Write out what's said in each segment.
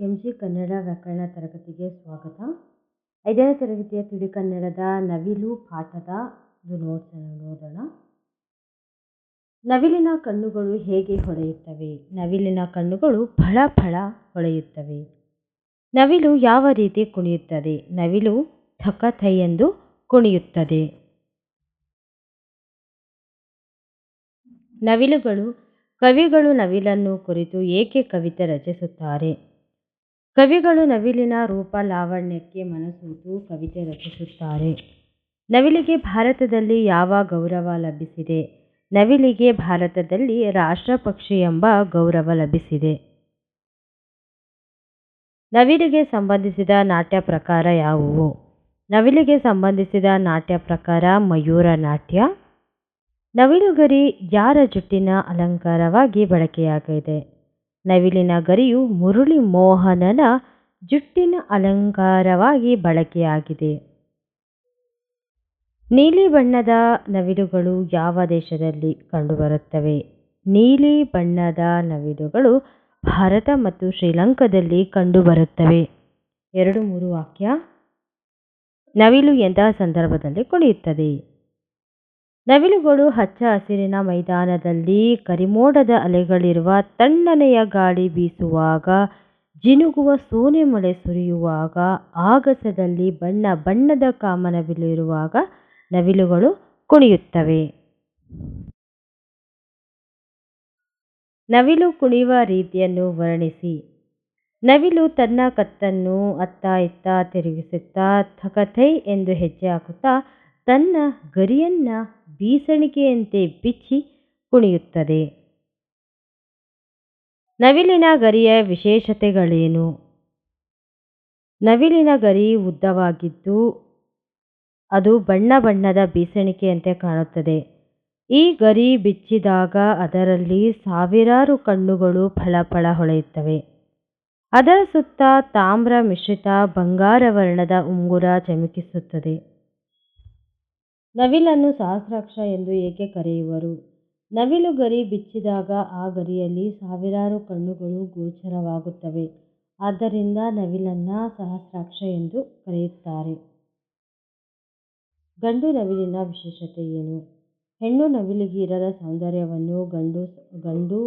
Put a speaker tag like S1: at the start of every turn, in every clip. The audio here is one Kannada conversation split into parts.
S1: ಎಂ ಜಿ ಕನ್ನಡ ವ್ಯಾಕರಣ ತರಗತಿಗೆ ಸ್ವಾಗತ. ಐದನೇ ತರಗತಿಯ ತಿಳಿ ಕನ್ನಡದ ನವಿಲು ಪಾಠದ ನೋಟ್ಸನ್ನು ನೋಡೋಣ. ನವಿಲಿನ ಕಣ್ಣುಗಳು ಹೇಗೆ ಹೊಳೆಯುತ್ತವೆ? ನವಿಲಿನ ಕಣ್ಣುಗಳು ಫಳ ಫಳ ಹೊಳೆಯುತ್ತವೆ. ನವಿಲು ಯಾವ ರೀತಿ ಕುಣಿಯುತ್ತದೆ? ನವಿಲು ಥಕ ಥೈ ಎಂದು ಕುಣಿಯುತ್ತದೆ. ನವಿಲುಗಳು ಕವಿಗಳು ನವಿಲನ್ನು ಕುರಿತು ಏಕೆ ಕವಿತೆ ರಚಿಸುತ್ತಾರೆ? ಕವಿಗಳು ನವಿಲಿನ ರೂಪ ಲಾವಣ್ಯಕ್ಕೆ ಮನಸೂತು ಕವಿತೆ ರಚಿಸುತ್ತಾರೆ. ನವಿಲಿಗೆ ಭಾರತದಲ್ಲಿ ಯಾವ ಗೌರವ ಲಭಿಸಿದೆ? ನವಿಲಿಗೆ ಭಾರತದಲ್ಲಿ ರಾಷ್ಟ್ರ ಪಕ್ಷಿ ಎಂಬ ಗೌರವ ಲಭಿಸಿದೆ. ನವಿಲಿಗೆ ಸಂಬಂಧಿಸಿದ ನಾಟ್ಯ ಪ್ರಕಾರ ಯಾವುವು? ನವಿಲಿಗೆ ಸಂಬಂಧಿಸಿದ ನಾಟ್ಯ ಪ್ರಕಾರ ಮಯೂರ ನಾಟ್ಯ. ನವಿಲುಗರಿ ಯಾರ ಜುಟ್ಟಿನ ಅಲಂಕಾರವಾಗಿ ಬಳಕೆಯಾಗಿದೆ ನವಿಲಿನ ಗರಿಯು ಮುರುಳಿ ಮೋಹನನ ಜುಟ್ಟಿನ ಅಲಂಕಾರವಾಗಿ ಬಳಕೆಯಾಗಿದೆ. ನೀಲಿ ಬಣ್ಣದ ನವಿಲುಗಳು ಯಾವ ದೇಶದಲ್ಲಿ ಕಂಡುಬರುತ್ತವೆ? ನೀಲಿ ಬಣ್ಣದ ನವಿಲುಗಳು ಭಾರತ ಮತ್ತು ಶ್ರೀಲಂಕಾದಲ್ಲಿ ಕಂಡುಬರುತ್ತವೆ. ಎರಡು ಮೂರು ವಾಕ್ಯ. ನವಿಲು ಎಂತಹ ಸಂದರ್ಭದಲ್ಲಿ ಕುಣಿಯುತ್ತದೆ ನವಿಲುಗಳು ಹಚ್ಚ ಹಸಿರಿನ ಮೈದಾನದಲ್ಲಿ ಕರಿಮೋಡದ ಅಲೆಗಳಿರುವ ತಣ್ಣನೆಯ ಗಾಳಿ ಬೀಸುವಾಗ, ಜಿನುಗುವ ಸೋನೆ ಮಳೆ ಸುರಿಯುವಾಗ, ಆಗಸದಲ್ಲಿ ಬಣ್ಣ ಬಣ್ಣದ ಕಾಮನವಿಲಿರುವಾಗ ನವಿಲುಗಳು ಕುಣಿಯುತ್ತವೆ. ನವಿಲು ಕುಣಿಯುವ ರೀತಿಯನ್ನು ವರ್ಣಿಸಿ. ನವಿಲು ತನ್ನ ಕತ್ತನ್ನು ಅತ್ತ ಇತ್ತ ತಿರುಗಿಸುತ್ತಾ ಥಕಥೈ ಎಂದು ಹೆಜ್ಜೆ ಹಾಕುತ್ತಾ ತನ್ನ ಗರಿಯನ್ನ ಬೀಸಣಿಗೆಯಂತೆ ಬಿಚ್ಚಿ ಕುಣಿಯುತ್ತದೆ. ನವಿಲಿನ ಗರಿಯ ವಿಶೇಷತೆಗಳೇನು? ನವಿಲಿನ ಗರಿ ಉದ್ದವಾಗಿದ್ದು ಅದು ಬಣ್ಣ ಬಣ್ಣದ ಬೀಸಣಿಕೆಯಂತೆ ಕಾಣುತ್ತದೆ. ಈ ಗರಿ ಬಿಚ್ಚಿದಾಗ ಅದರಲ್ಲಿ ಸಾವಿರಾರು ಕಣ್ಣುಗಳು ಫಳಫಳ ಹೊಳೆಯುತ್ತವೆ. ಅದರ ಸುತ್ತ ತಾಮ್ರ ಮಿಶ್ರಿತ ಬಂಗಾರ ವರ್ಣದ ಉಂಗುರ ಚಮಕಿಸುತ್ತದೆ. ನವಿಲನ್ನು ಸಹಸ್ರಾಕ್ಷ ಎಂದು ಏಕೆ ಕರೆಯುವರು? ನವಿಲು ಗರಿ ಬಿಚ್ಚಿದಾಗ ಆ ಗರಿಯಲ್ಲಿ ಸಾವಿರಾರು ಕಣ್ಣುಗಳು ಗೋಚರವಾಗುತ್ತವೆ. ಆದ್ದರಿಂದ ನವಿಲನ್ನ ಸಹಸ್ರಾಕ್ಷ ಎಂದು ಕರೆಯುತ್ತಾರೆ. ಗಂಡು ನವಿಲಿನ ವಿಶೇಷತೆ ಏನು? ಹೆಣ್ಣು ನವಿಲಿಗೆ ಇರದ ಸೌಂದರ್ಯವನ್ನು ಗಂಡು ಗಂಡು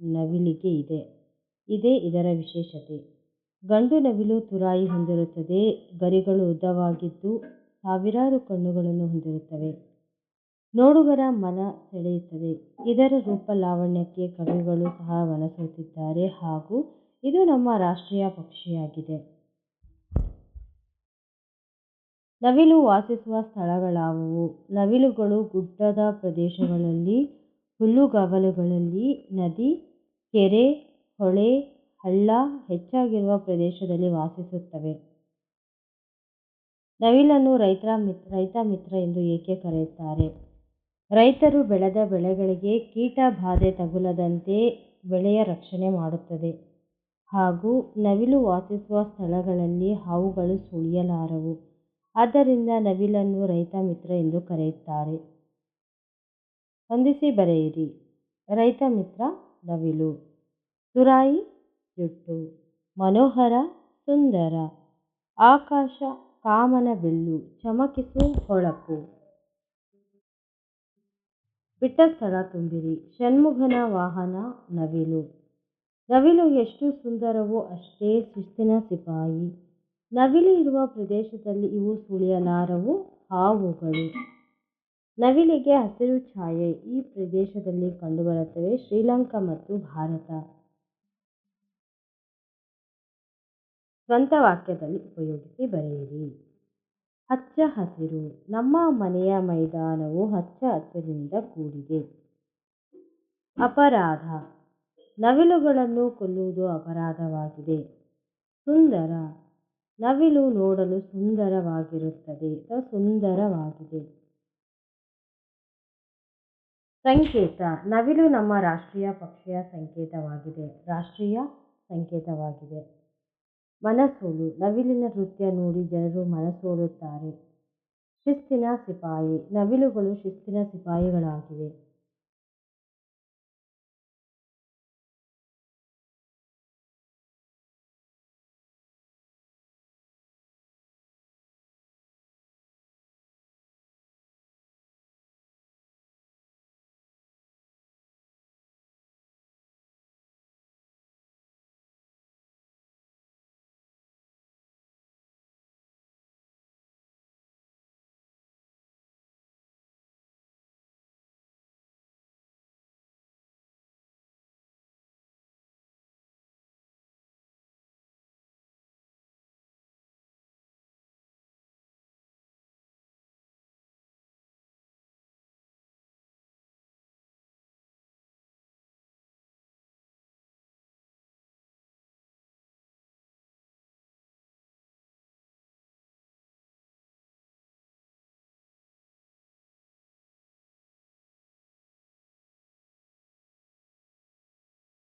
S1: ನವಿಲಿಗೆ ಇದೆ. ಇದೇ ಇದರ ವಿಶೇಷತೆ. ಗಂಡು ನವಿಲು ತುರಾಯಿ ಹೊಂದಿರುತ್ತದೆ. ಗರಿಗಳು ಉದ್ದವಾಗಿದ್ದು ಸಾವಿರಾರು ಕಣ್ಣುಗಳನ್ನು ಹೊಂದಿರುತ್ತವೆ. ನೋಡುಗರ ಮನ ಸೆಳೆಯುತ್ತದೆ. ಇದರ ರೂಪ ಲಾವಣ್ಯಕ್ಕೆ ಕವಿಗಳು ಸಹ ಮನಸೋತಿದ್ದಾರೆ ಹಾಗೂ ಇದು ನಮ್ಮ ರಾಷ್ಟ್ರೀಯ ಪಕ್ಷಿಯಾಗಿದೆ. ನವಿಲು ವಾಸಿಸುವ ಸ್ಥಳಗಳಾವುವು? ನವಿಲುಗಳು ಗುಡ್ಡದ ಪ್ರದೇಶಗಳಲ್ಲಿ, ಹುಲ್ಲುಗಾವಲುಗಳಲ್ಲಿ, ನದಿ, ಕೆರೆ, ಹೊಳೆ, ಹಳ್ಳ ಹೆಚ್ಚಾಗಿರುವ ಪ್ರದೇಶದಲ್ಲಿ ವಾಸಿಸುತ್ತವೆ. ನವಿಲನ್ನು ರೈತ ಮಿತ್ರ ರೈತ ಮಿತ್ರ ಎಂದು ಏಕೆ ಕರೆಯುತ್ತಾರೆ? ರೈತರು ಬೆಳೆದ ಬೆಳೆಗಳಿಗೆ ಕೀಟ ಬಾಧೆ ತಗುಲದಂತೆ ಬೆಳೆಯ ರಕ್ಷಣೆ ಮಾಡುತ್ತದೆ. ಹಾಗೂ ನವಿಲು ವಾಸಿಸುವ ಸ್ಥಳಗಳಲ್ಲಿ ಹಾವುಗಳು ಸುಳಿಯಲಾರವು. ಆದ್ದರಿಂದ ನವಿಲನ್ನು ರೈತ ಮಿತ್ರ ಎಂದು ಕರೆಯುತ್ತಾರೆ. ಹೊಂದಿಸಿ ಬರೆಯಿರಿ. ರೈತ ಮಿತ್ರ, ನವಿಲು. ತುರಾಯಿ, ಜುಟ್ಟು. ಮನೋಹರ, ಸುಂದರ. ಆಕಾಶ ಕಾಮನ ಬಿಲ್ಲು ಚಮಕಿಸು ಹೊಳಪು. ಬಿಟ್ಟ ಸ್ಥಳ ತುಂಬಿರಿ, ಷಣ್ಮುಖನ ವಾಹನ ನವಿಲು. ನವಿಲು ಎಷ್ಟು ಸುಂದರವೋ ಅಷ್ಟೇ ಶಿಸ್ತಿನ ಸಿಪಾಯಿ. ನವಿಲು ಇರುವ ಪ್ರದೇಶದಲ್ಲಿ ಇವು ಸುಳಿಯಲಾರವು ಹಾವುಗಳು. ನವಿಲಿಗೆ ಹಸಿರು ಛಾಯೆ ಈ ಪ್ರದೇಶದಲ್ಲಿ ಕಂಡುಬರುತ್ತವೆ ಶ್ರೀಲಂಕಾ ಮತ್ತು ಭಾರತ. ಸ್ವಂತ ವಾಕ್ಯದಲ್ಲಿ ಉಪಯೋಗಿಸಿ ಬರೆಯಿರಿ. ಹಚ್ಚ ಹಸಿರು, ನಮ್ಮ ಮನೆಯ ಮೈದಾನವು ಹಚ್ಚ ಹಸಿರಿನಿಂದ ಕೂಡಿದೆ. ಅಪರಾಧ, ನವಿಲುಗಳನ್ನು ಕೊಲ್ಲುವುದು ಅಪರಾಧವಾಗಿದೆ. ಸುಂದರ, ನವಿಲು ನೋಡಲು ಸುಂದರವಾಗಿರುತ್ತದೆ, ಸುಂದರವಾಗಿದೆ. ಸಂಕೇತ, ನವಿಲು ನಮ್ಮ ರಾಷ್ಟ್ರೀಯ ಪಕ್ಷಿಯ ಸಂಕೇತವಾಗಿದೆ, ರಾಷ್ಟ್ರೀಯ ಸಂಕೇತವಾಗಿದೆ. ಮನಸೋಲು ನವಿಲಿನ ನೃತ್ಯ ನೋಡಿ ಜನರು ಮನಸೋಲುತ್ತಾರೆ ಶಿಸ್ತಿನ ಸಿಪಾಯಿ. ನವಿಲುಗಳು ಶಿಸ್ತಿನ ಸಿಪಾಯಿಗಳಾಗಿವೆ.